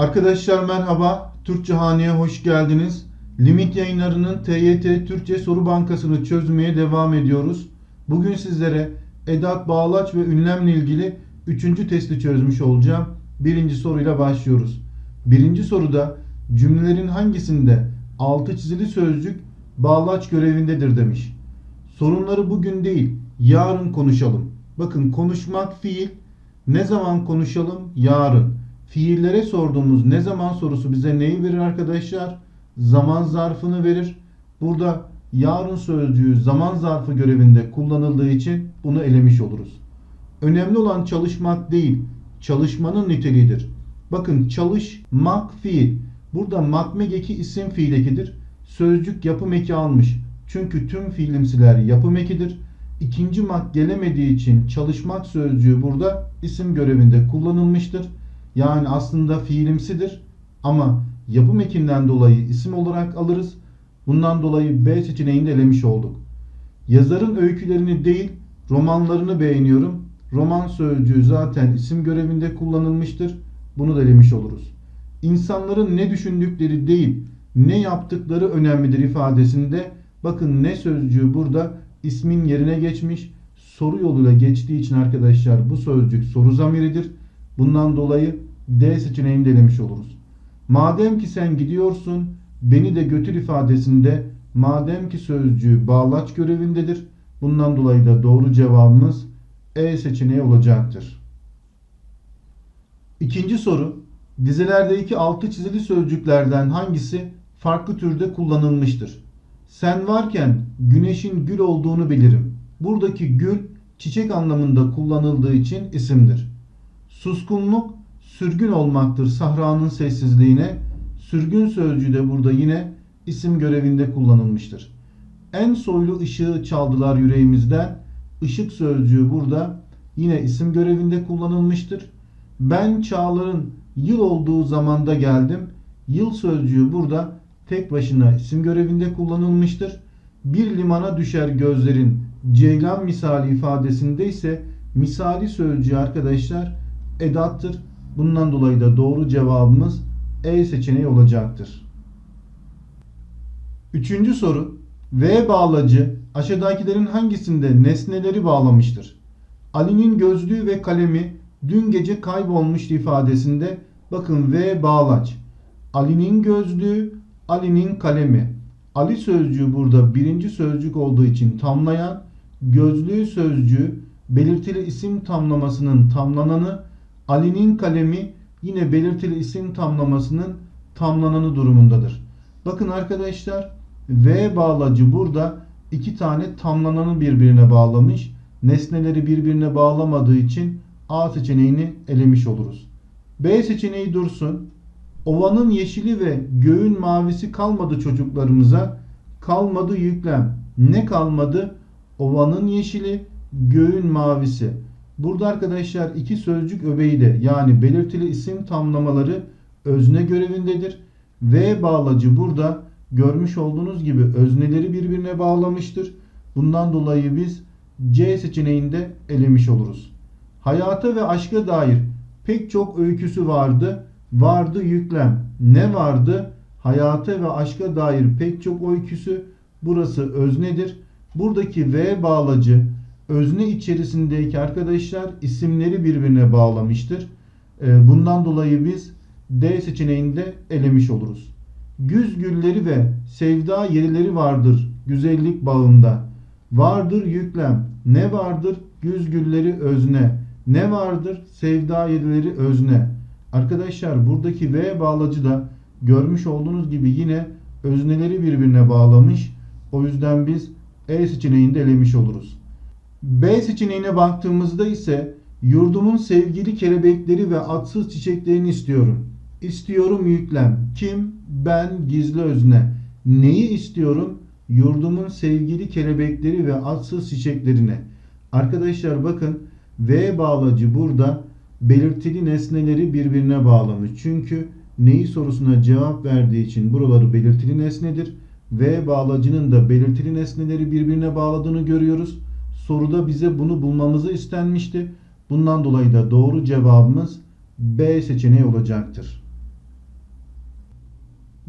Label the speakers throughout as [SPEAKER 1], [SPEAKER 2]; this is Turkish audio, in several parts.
[SPEAKER 1] Arkadaşlar merhaba. Türkçe Hane'ye hoş geldiniz. Limit yayınlarının TYT Türkçe Soru Bankası'nı çözmeye devam ediyoruz. Bugün sizlere edat, bağlaç ve ünlemle ilgili 3. testi çözmüş olacağım. Birinci soruyla başlıyoruz. Birinci soruda cümlelerin hangisinde altı çizili sözcük bağlaç görevindedir demiş. Sorunları bugün değil, yarın konuşalım. Bakın konuşmak fiil. Ne zaman konuşalım? Yarın. Fiillere sorduğumuz ne zaman sorusu bize neyi verir arkadaşlar? Zaman zarfını verir. Burada yarın sözcüğü zaman zarfı görevinde kullanıldığı için bunu elemiş oluruz. Önemli olan çalışmak değil, çalışmanın niteliğidir. Bakın çalışmak fiil. Burada makmek eki isim fiil ekidir. Sözcük yapım eki almış. Çünkü tüm fiilimsiler yapım ekidir. İkinci mak gelemediği için çalışmak sözcüğü burada isim görevinde kullanılmıştır. Yani aslında fiilimsidir ama yapım ekinden dolayı isim olarak alırız. Bundan dolayı B seçeneğini de elemiş olduk. Yazarın öykülerini değil romanlarını beğeniyorum. Roman sözcüğü zaten isim görevinde kullanılmıştır. Bunu da elemiş oluruz. İnsanların ne düşündükleri değil ne yaptıkları önemlidir ifadesinde bakın ne sözcüğü burada ismin yerine geçmiş. Soru yoluyla geçtiği için arkadaşlar bu sözcük soru zamiridir. Bundan dolayı D seçeneğini de elemiş oluruz. Madem ki sen gidiyorsun beni de götür ifadesinde madem ki sözcüğü bağlaç görevindedir. Bundan dolayı da doğru cevabımız E seçeneği olacaktır. İkinci soru. Dizelerdeki altı çizili sözcüklerden hangisi farklı türde kullanılmıştır? Sen varken güneşin gül olduğunu bilirim. Buradaki gül çiçek anlamında kullanıldığı için isimdir. Suskunluk sürgün olmaktır sahranın sessizliğine. Sürgün sözcüğü de burada yine isim görevinde kullanılmıştır. En soylu ışığı çaldılar yüreğimizden. Işık sözcüğü burada yine isim görevinde kullanılmıştır. Ben çağların yıl olduğu zamanda geldim. Yıl sözcüğü burada tek başına isim görevinde kullanılmıştır. Bir limana düşer gözlerin ceylan misali ifadesinde ise misali sözcüğü arkadaşlar edattır. Bundan dolayı da doğru cevabımız E seçeneği olacaktır. Üçüncü soru. V bağlacı aşağıdakilerin hangisinde nesneleri bağlamıştır? Ali'nin gözlüğü ve kalemi dün gece kaybolmuştu ifadesinde bakın V bağlaç. Ali'nin gözlüğü, Ali'nin kalemi. Ali sözcüğü burada birinci sözcük olduğu için tamlayan, gözlüğü sözcüğü belirtili isim tamlamasının tamlananı, Ali'nin kalemi yine belirtili isim tamlamasının tamlananı durumundadır. Bakın arkadaşlar V bağlacı burada iki tane tamlananı birbirine bağlamış. Nesneleri birbirine bağlamadığı için A seçeneğini elemiş oluruz. B seçeneği dursun. Ovanın yeşili ve göğün mavisi kalmadı çocuklarımıza. Kalmadı yüklem. Ne kalmadı? Ovanın yeşili, göğün mavisi. Burada arkadaşlar iki sözcük öbeği de yani belirtili isim tamlamaları özne görevindedir. V bağlacı burada görmüş olduğunuz gibi özneleri birbirine bağlamıştır. Bundan dolayı biz C seçeneğinde elemiş oluruz. Hayata ve aşka dair pek çok öyküsü vardı. Vardı yüklem. Ne vardı? Hayata ve aşka dair pek çok öyküsü. Burası öznedir. Buradaki V bağlacı özne içerisindeki arkadaşlar isimleri birbirine bağlamıştır. Ee, bundan dolayı biz D seçeneğinde elemiş oluruz. Güz gülleri ve sevda yerileri vardır güzellik bağında. Vardır yüklem. Ne vardır? Güz gülleri özne. Ne vardır? Sevda yerileri özne. Arkadaşlar buradaki V bağlacı da görmüş olduğunuz gibi yine özneleri birbirine bağlamış. O yüzden biz E seçeneğinde elemiş oluruz. B seçeneğine baktığımızda ise yurdumun sevgili kelebekleri ve atsız çiçeklerini istiyorum. İstiyorum yüklem. Kim? Ben gizli özne. Neyi istiyorum? Yurdumun sevgili kelebekleri ve atsız çiçeklerini. Arkadaşlar bakın V bağlacı burada belirtili nesneleri birbirine bağlamış. Çünkü neyi sorusuna cevap verdiği için buraları belirtili nesnedir. V bağlacının da belirtili nesneleri birbirine bağladığını görüyoruz. Soruda bize bunu bulmamızı istenmişti. Bundan dolayı da doğru cevabımız B seçeneği olacaktır.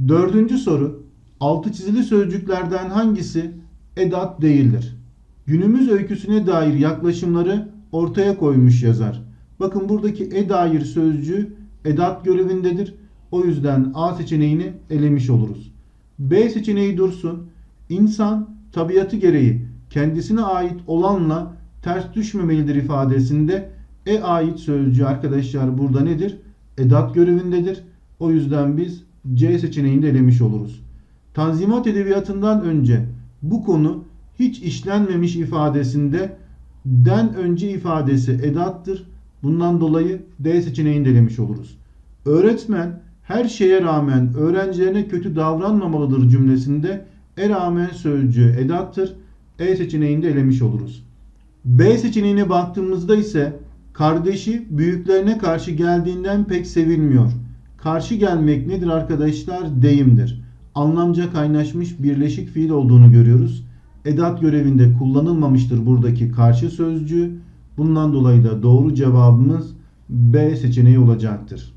[SPEAKER 1] Dördüncü soru. Altı çizili sözcüklerden hangisi edat değildir? Günümüz öyküsüne dair yaklaşımları ortaya koymuş yazar. Bakın buradaki e dair sözcüğü edat görevindedir. O yüzden A seçeneğini elemiş oluruz. B seçeneği dursun. İnsan tabiatı gereği kendisine ait olanla ters düşmemelidir ifadesinde e ait sözcüğü arkadaşlar burada nedir? Edat görevindedir. O yüzden biz C seçeneğini de elemiş oluruz. Tanzimat edebiyatından önce bu konu hiç işlenmemiş ifadesinde den önce ifadesi edattır. Bundan dolayı D seçeneğini de elemiş oluruz. Öğretmen her şeye rağmen öğrencilerine kötü davranmamalıdır cümlesinde e rağmen sözcüğü edattır. E seçeneğini de elemiş oluruz. B seçeneğine baktığımızda ise kardeşi büyüklerine karşı geldiğinden pek sevilmiyor. Karşı gelmek nedir arkadaşlar? Deyimdir. Anlamca kaynaşmış birleşik fiil olduğunu görüyoruz. Edat görevinde kullanılmamıştır buradaki karşı sözcüğü. Bundan dolayı da doğru cevabımız B seçeneği olacaktır.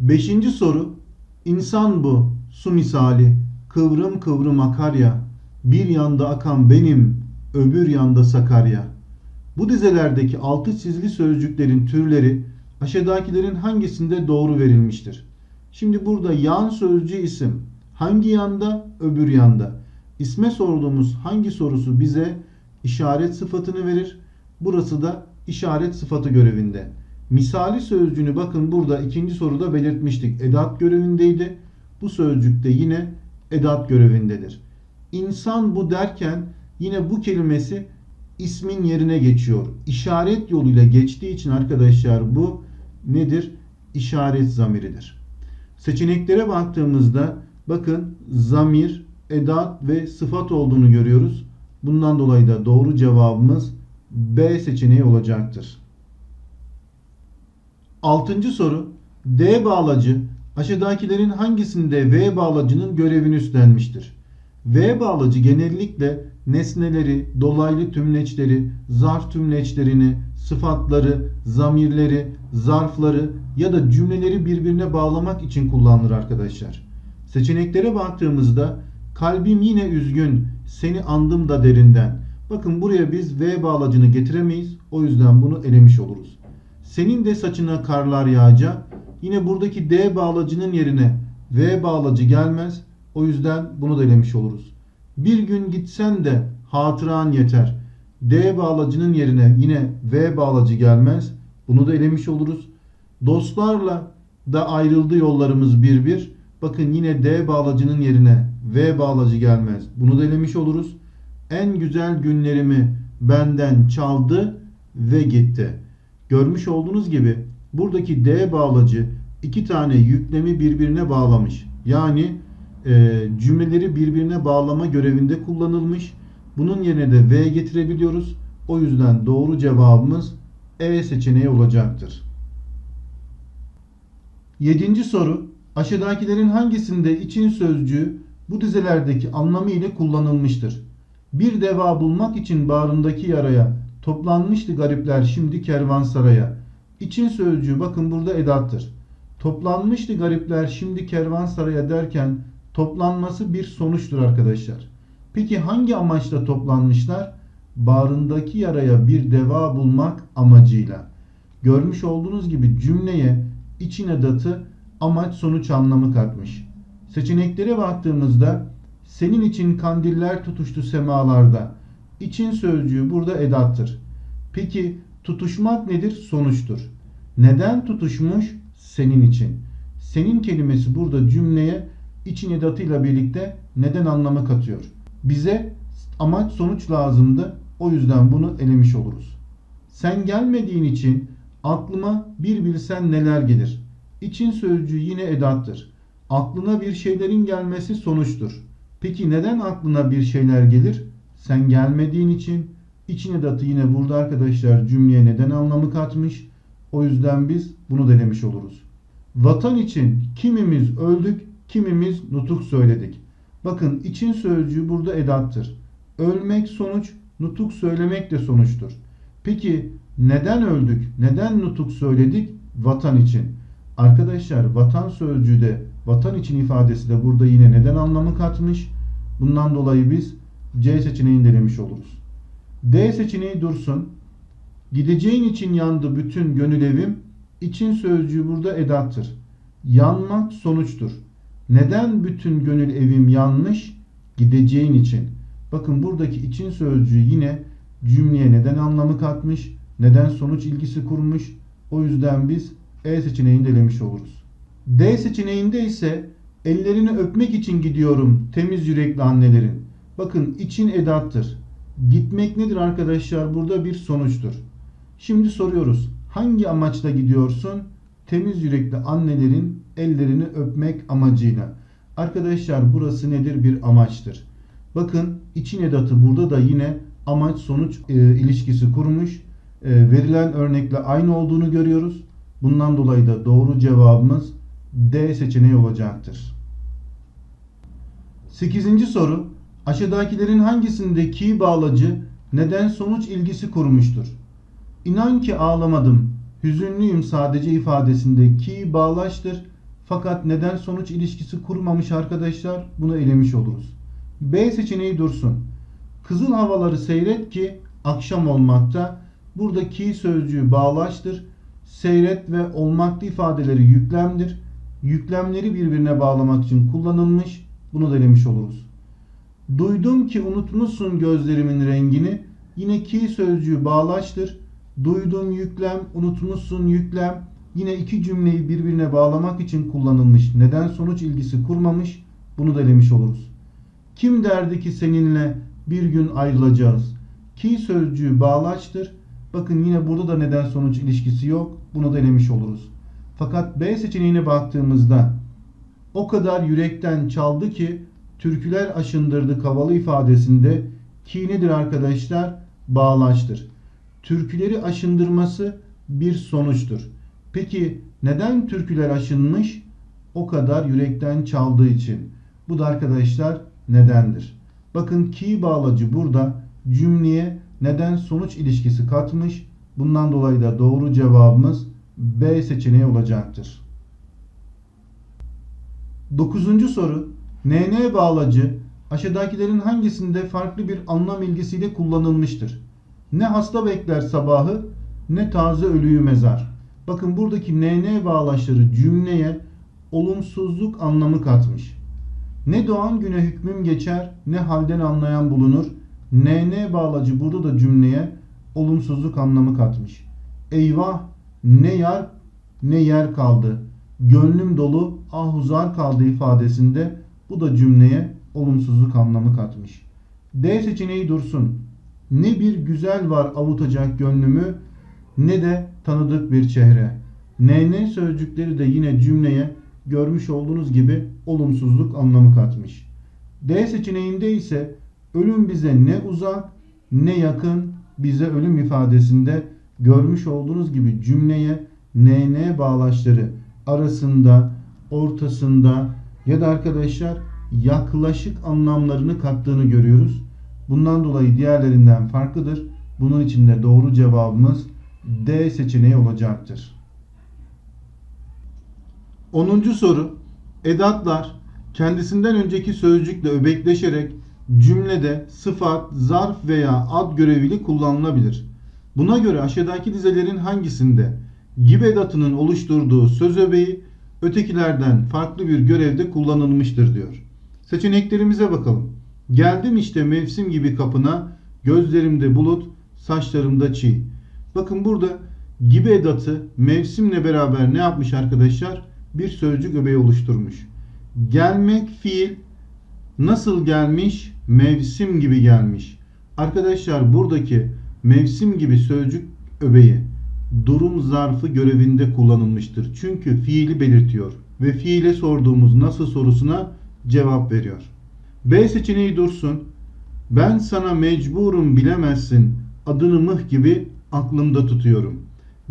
[SPEAKER 1] Beşinci soru. İnsan bu, su misali, kıvrım kıvrım akar ya, bir yanda akan benim, öbür yanda Sakarya. Bu dizelerdeki altı çizili sözcüklerin türleri aşağıdakilerin hangisinde doğru verilmiştir? Şimdi burada yan sözcüğü isim. Hangi yanda? Öbür yanda. İsme sorduğumuz hangi sorusu bize işaret sıfatını verir? Burası da işaret sıfatı görevinde. Misali sözcüğünü bakın burada ikinci soruda belirtmiştik. Edat görevindeydi. Bu sözcükte yine edat görevindedir. İnsan bu derken yine bu kelimesi ismin yerine geçiyor. İşaret yoluyla geçtiği için arkadaşlar bu nedir? İşaret zamiridir. Seçeneklere baktığımızda bakın zamir, edat ve sıfat olduğunu görüyoruz. Bundan dolayı da doğru cevabımız B seçeneği olacaktır. Altıncı soru. D bağlacı aşağıdakilerin hangisinde V bağlacının görevini üstlenmiştir? V bağlacı genellikle nesneleri, dolaylı tümleçleri, zarf tümleçlerini, sıfatları, zamirleri, zarfları ya da cümleleri birbirine bağlamak için kullanılır arkadaşlar. Seçeneklere baktığımızda kalbim yine üzgün, seni andım da derinden. Bakın buraya biz V bağlacını getiremeyiz. O yüzden bunu elemiş oluruz. Senin de saçına karlar yağacak. Yine buradaki D bağlacının yerine V bağlacı gelmez. O yüzden bunu da elemiş oluruz. Bir gün gitsen de hatıran yeter. D bağlacının yerine yine V bağlacı gelmez. Bunu da elemiş oluruz. Dostlarla da ayrıldı yollarımız bir bir. Bakın yine D bağlacının yerine V bağlacı gelmez. Bunu da elemiş oluruz. En güzel günlerimi benden çaldı ve gitti. Görmüş olduğunuz gibi buradaki D bağlacı iki tane yüklemi birbirine bağlamış. Yani e, cümleleri birbirine bağlama görevinde kullanılmış. Bunun yerine de V getirebiliyoruz. O yüzden doğru cevabımız E seçeneği olacaktır. Yedinci soru. Aşağıdakilerin hangisinde için sözcüğü bu dizelerdeki anlamı ile kullanılmıştır? Bir deva bulmak için bağrındaki yaraya toplanmıştı garipler şimdi kervansaraya. İçin sözcüğü bakın burada edattır. Toplanmıştı garipler şimdi kervansaraya derken toplanması bir sonuçtur arkadaşlar. Peki hangi amaçla toplanmışlar? Bağrındaki yaraya bir deva bulmak amacıyla. Görmüş olduğunuz gibi cümleye için edatı amaç sonuç anlamı katmış. Seçeneklere baktığımızda senin için kandiller tutuştu semalarda. İçin sözcüğü burada edattır. Peki tutuşmak nedir? Sonuçtur. Neden tutuşmuş? Senin için. Senin kelimesi burada cümleye için edatıyla birlikte neden anlamı katıyor. Bize amaç sonuç lazımdı. O yüzden bunu elemiş oluruz. Sen gelmediğin için aklıma bir bilsen neler gelir. İçin sözcüğü yine edattır. Aklına bir şeylerin gelmesi sonuçtur. Peki neden aklına bir şeyler gelir? Sen gelmediğin için için edatı yine burada arkadaşlar cümleye neden anlamı katmış. O yüzden biz bunu denemiş oluruz. Vatan için kimimiz öldük, kimimiz nutuk söyledik. Bakın için sözcüğü burada edattır. Ölmek sonuç, nutuk söylemek de sonuçtur. Peki neden öldük? Neden nutuk söyledik? Vatan için. Arkadaşlar vatan sözcüğü de Vatan için ifadesi de burada yine neden anlamı katmış. Bundan dolayı biz C seçeneğini denemiş oluruz. D seçeneği dursun. Gideceğin için yandı bütün gönül evim. İçin sözcüğü burada edattır. Yanmak sonuçtur. Neden bütün gönül evim yanmış? Gideceğin için. Bakın buradaki için sözcüğü yine cümleye neden anlamı katmış, neden sonuç ilgisi kurmuş. O yüzden biz E seçeneğini elemiş oluruz. D seçeneğinde ise ellerini öpmek için gidiyorum temiz yürekli annelerin. Bakın için edattır. Gitmek nedir arkadaşlar? Burada bir sonuçtur. Şimdi soruyoruz. Hangi amaçla gidiyorsun? Temiz yürekli annelerin ellerini öpmek amacıyla. Arkadaşlar burası nedir? Bir amaçtır. Bakın için edatı burada da yine amaç sonuç e, ilişkisi kurmuş. E, verilen örnekle aynı olduğunu görüyoruz. Bundan dolayı da doğru cevabımız D seçeneği olacaktır. 8. soru. Aşağıdakilerin hangisindeki bağlacı neden sonuç ilgisi kurmuştur? İnan ki ağlamadım. Hüzünlüyüm sadece ifadesindeki bağlaçtır. Fakat neden sonuç ilişkisi kurmamış arkadaşlar? Bunu elemiş oluruz. B seçeneği dursun. Kızıl havaları seyret ki akşam olmakta. Buradaki sözcüğü bağlaçtır. Seyret ve olmakta ifadeleri yüklemdir. Yüklemleri birbirine bağlamak için kullanılmış. Bunu da elemiş oluruz. Duydum ki unutmuşsun gözlerimin rengini. Yine ki sözcüğü bağlaçtır. Duydum yüklem, unutmuşsun yüklem. Yine iki cümleyi birbirine bağlamak için kullanılmış. Neden sonuç ilgisi kurmamış. Bunu da elemiş oluruz. Kim derdi ki seninle bir gün ayrılacağız? Ki sözcüğü bağlaçtır. Bakın yine burada da neden sonuç ilişkisi yok. Bunu denemiş oluruz. Fakat B seçeneğine baktığımızda o kadar yürekten çaldı ki türküler aşındırdı kavalı ifadesinde ki nedir arkadaşlar? Bağlaçtır. Türküleri aşındırması bir sonuçtur. Peki neden türküler aşınmış? O kadar yürekten çaldığı için. Bu da arkadaşlar nedendir. Bakın ki bağlacı burada cümleye neden sonuç ilişkisi katmış. Bundan dolayı da doğru cevabımız B seçeneği olacaktır. Dokuzuncu soru. NN bağlacı aşağıdakilerin hangisinde farklı bir anlam ilgisiyle kullanılmıştır? Ne hasta bekler sabahı ne taze ölüyü mezar. Bakın buradaki NN bağlaçları cümleye olumsuzluk anlamı katmış. Ne doğan güne hükmüm geçer ne halden anlayan bulunur. NN bağlacı burada da cümleye olumsuzluk anlamı katmış. Eyvah ne yar ne yer kaldı. Gönlüm dolu ahuzar kaldı ifadesinde bu da cümleye olumsuzluk anlamı katmış. D seçeneği dursun. Ne bir güzel var avutacak gönlümü ne de tanıdık bir çehre. NN sözcükleri de yine cümleye görmüş olduğunuz gibi olumsuzluk anlamı katmış. D seçeneğinde ise ölüm bize ne uzak ne yakın bize ölüm ifadesinde görmüş olduğunuz gibi cümleye NN bağlaçları arasında, ortasında ya da arkadaşlar yaklaşık anlamlarını kattığını görüyoruz. Bundan dolayı diğerlerinden farklıdır. Bunun için de doğru cevabımız D seçeneği olacaktır. 10. soru. Edatlar kendisinden önceki sözcükle öbekleşerek cümlede sıfat, zarf veya ad görevili kullanılabilir. Buna göre aşağıdaki dizelerin hangisinde gibi edatının oluşturduğu söz öbeği ötekilerden farklı bir görevde kullanılmıştır diyor. Seçeneklerimize bakalım. Geldim işte mevsim gibi kapına, gözlerimde bulut, saçlarımda çiğ. Bakın burada gibi edatı mevsimle beraber ne yapmış arkadaşlar? Bir sözcük öbeği oluşturmuş. Gelmek fiil nasıl gelmiş? Mevsim gibi gelmiş. Arkadaşlar buradaki mevsim gibi sözcük öbeği durum zarfı görevinde kullanılmıştır. Çünkü fiili belirtiyor ve fiile sorduğumuz nasıl sorusuna cevap veriyor. B seçeneği dursun. Ben sana mecburum bilemezsin. Adını mıh gibi aklımda tutuyorum.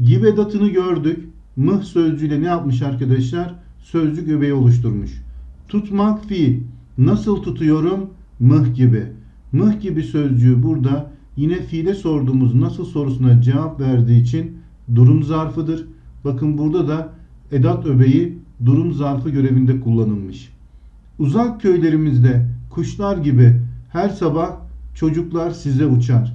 [SPEAKER 1] Gibi edatını gördük. Mıh sözcüğüyle ne yapmış arkadaşlar? Sözcük öbeği oluşturmuş. Tutmak fiil. Nasıl tutuyorum? Mıh gibi. Mıh gibi sözcüğü burada yine fiile sorduğumuz nasıl sorusuna cevap verdiği için durum zarfıdır. Bakın burada da edat öbeği durum zarfı görevinde kullanılmış. Uzak köylerimizde kuşlar gibi her sabah çocuklar size uçar.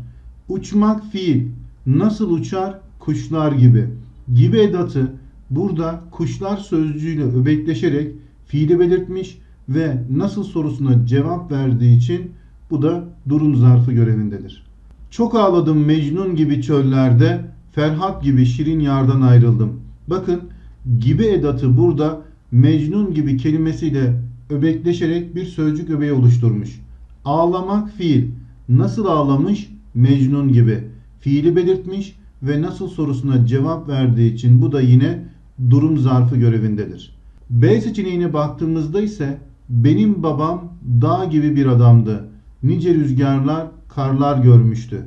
[SPEAKER 1] Uçmak fiil. Nasıl uçar? Kuşlar gibi. Gibi edatı burada kuşlar sözcüğüyle öbekleşerek fiili belirtmiş ve nasıl sorusuna cevap verdiği için bu da durum zarfı görevindedir. Çok ağladım Mecnun gibi çöllerde, Ferhat gibi şirin yardan ayrıldım. Bakın gibi edatı burada Mecnun gibi kelimesiyle öbekleşerek bir sözcük öbeği oluşturmuş. Ağlamak fiil. Nasıl ağlamış? Mecnun gibi. Fiili belirtmiş ve nasıl sorusuna cevap verdiği için bu da yine durum zarfı görevindedir. B seçeneğine baktığımızda ise benim babam dağ gibi bir adamdı. Nice rüzgarlar, karlar görmüştü.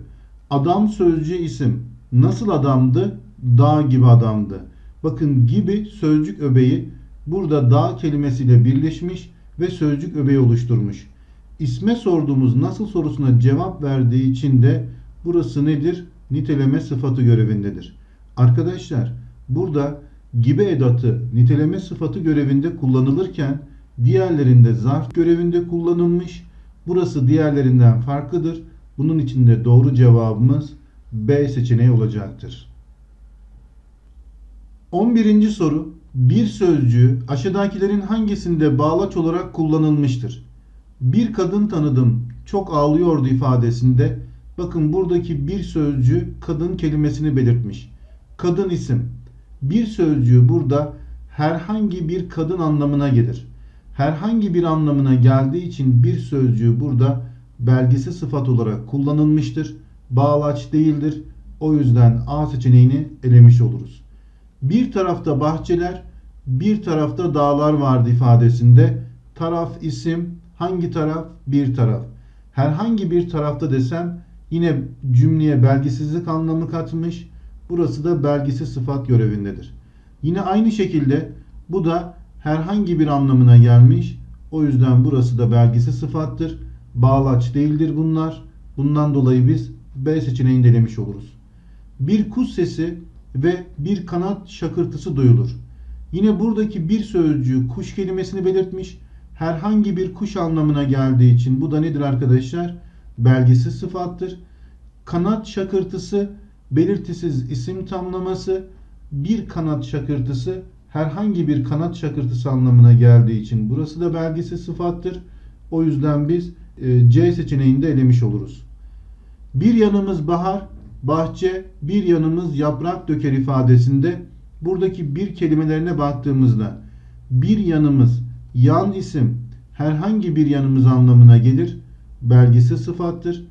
[SPEAKER 1] Adam sözcü isim. Nasıl adamdı? Dağ gibi adamdı. Bakın gibi sözcük öbeği burada dağ kelimesiyle birleşmiş ve sözcük öbeği oluşturmuş. İsme sorduğumuz nasıl sorusuna cevap verdiği için de burası nedir? Niteleme sıfatı görevindedir. Arkadaşlar burada gibi edatı niteleme sıfatı görevinde kullanılırken diğerlerinde zarf görevinde kullanılmış. Burası diğerlerinden farklıdır. Bunun için de doğru cevabımız B seçeneği olacaktır. 11. soru bir sözcüğü aşağıdakilerin hangisinde bağlaç olarak kullanılmıştır? Bir kadın tanıdım çok ağlıyordu ifadesinde bakın buradaki bir sözcüğü kadın kelimesini belirtmiş. Kadın isim. Bir sözcüğü burada herhangi bir kadın anlamına gelir. Herhangi bir anlamına geldiği için bir sözcüğü burada belgesi sıfat olarak kullanılmıştır. Bağlaç değildir. O yüzden A seçeneğini elemiş oluruz. Bir tarafta bahçeler, bir tarafta dağlar vardı ifadesinde. Taraf isim, hangi taraf? Bir taraf. Herhangi bir tarafta desem yine cümleye belgisizlik anlamı katmış. Burası da belgisi sıfat görevindedir. Yine aynı şekilde bu da herhangi bir anlamına gelmiş. O yüzden burası da belgisi sıfattır. Bağlaç değildir bunlar. Bundan dolayı biz B seçeneğini denemiş oluruz. Bir kuş sesi ve bir kanat şakırtısı duyulur. Yine buradaki bir sözcüğü kuş kelimesini belirtmiş. Herhangi bir kuş anlamına geldiği için bu da nedir arkadaşlar? Belgisiz sıfattır. Kanat şakırtısı belirtisiz isim tamlaması. Bir kanat şakırtısı herhangi bir kanat şakırtısı anlamına geldiği için burası da belgisiz sıfattır. O yüzden biz e, C seçeneğinde elemiş oluruz. Bir yanımız bahar, bahçe, bir yanımız yaprak döker ifadesinde buradaki bir kelimelerine baktığımızda bir yanımız yan isim herhangi bir yanımız anlamına gelir. Belgisi sıfattır.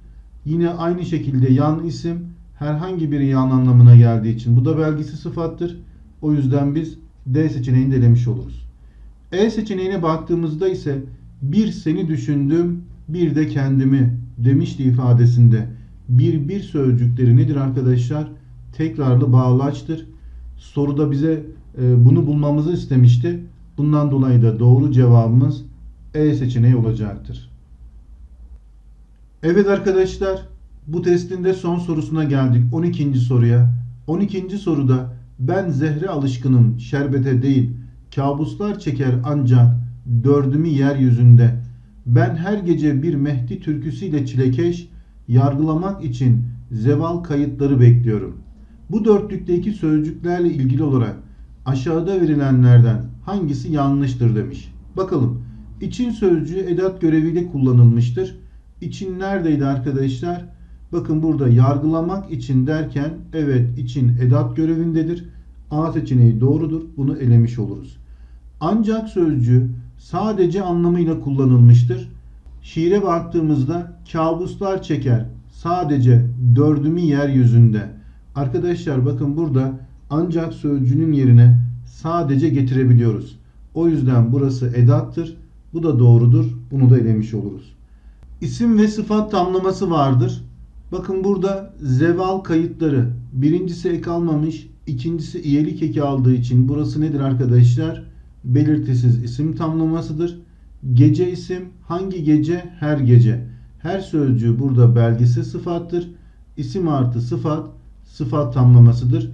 [SPEAKER 1] Yine aynı şekilde yan isim herhangi bir yan anlamına geldiği için bu da belgisi sıfattır. O yüzden biz D seçeneğini de demiş oluruz. E seçeneğine baktığımızda ise bir seni düşündüm bir de kendimi demişti ifadesinde bir bir sözcükleri nedir arkadaşlar? Tekrarlı bağlaçtır. Soruda bize e, bunu bulmamızı istemişti. Bundan dolayı da doğru cevabımız E seçeneği olacaktır. Evet arkadaşlar bu testin de son sorusuna geldik. 12. soruya. 12. soruda ben zehre alışkınım şerbete değil kabuslar çeker ancak dördümü yeryüzünde ben her gece bir Mehdi türküsüyle çilekeş yargılamak için zeval kayıtları bekliyorum. Bu dörtlükteki sözcüklerle ilgili olarak aşağıda verilenlerden hangisi yanlıştır demiş. Bakalım. İçin sözcüğü edat göreviyle kullanılmıştır. İçin neredeydi arkadaşlar? Bakın burada yargılamak için derken evet için edat görevindedir. A seçeneği doğrudur. Bunu elemiş oluruz. Ancak sözcüğü sadece anlamıyla kullanılmıştır. Şiire baktığımızda kabuslar çeker. Sadece dördümü yeryüzünde. Arkadaşlar bakın burada ancak sözcüğünün yerine sadece getirebiliyoruz. O yüzden burası edattır. Bu da doğrudur. Bunu da elemiş oluruz. İsim ve sıfat tamlaması vardır. Bakın burada zeval kayıtları. Birincisi ek almamış. ikincisi iyelik eki aldığı için burası nedir arkadaşlar? Belirtisiz isim tamlamasıdır. Gece isim hangi gece? Her gece. Her sözcüğü burada belgesi sıfattır. İsim artı sıfat sıfat tamlamasıdır.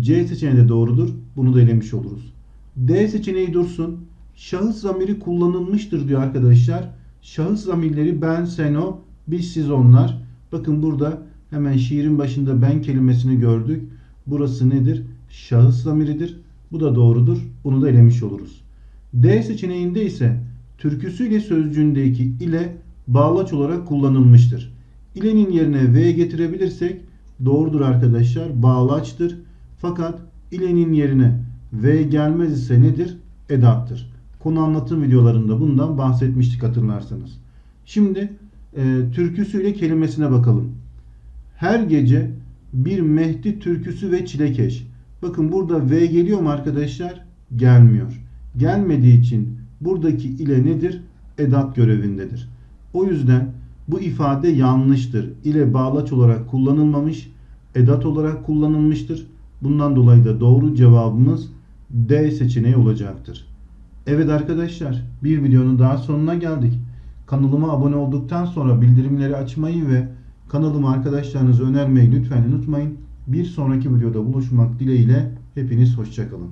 [SPEAKER 1] C seçeneği de doğrudur. Bunu da elemiş oluruz. D seçeneği dursun. Şahıs zamiri kullanılmıştır diyor arkadaşlar. Şahıs zamirleri ben, sen, o, biz, siz, onlar. Bakın burada hemen şiirin başında ben kelimesini gördük. Burası nedir? Şahıs zamiridir. Bu da doğrudur. Bunu da elemiş oluruz. D seçeneğinde ise türküsüyle sözcüğündeki ile bağlaç olarak kullanılmıştır. İlenin yerine V getirebilirsek doğrudur arkadaşlar. Bağlaçtır. Fakat ilenin yerine V gelmez ise nedir? Edattır. Konu anlatım videolarında bundan bahsetmiştik hatırlarsanız. Şimdi e, türküsüyle kelimesine bakalım. Her gece bir Mehdi türküsü ve çilekeş. Bakın burada V geliyor mu arkadaşlar? Gelmiyor. Gelmediği için buradaki ile nedir? Edat görevindedir. O yüzden bu ifade yanlıştır. İle bağlaç olarak kullanılmamış, edat olarak kullanılmıştır. Bundan dolayı da doğru cevabımız D seçeneği olacaktır. Evet arkadaşlar, bir videonun daha sonuna geldik. Kanalıma abone olduktan sonra bildirimleri açmayı ve kanalımı arkadaşlarınıza önermeyi lütfen unutmayın. Bir sonraki videoda buluşmak dileğiyle hepiniz hoşçakalın.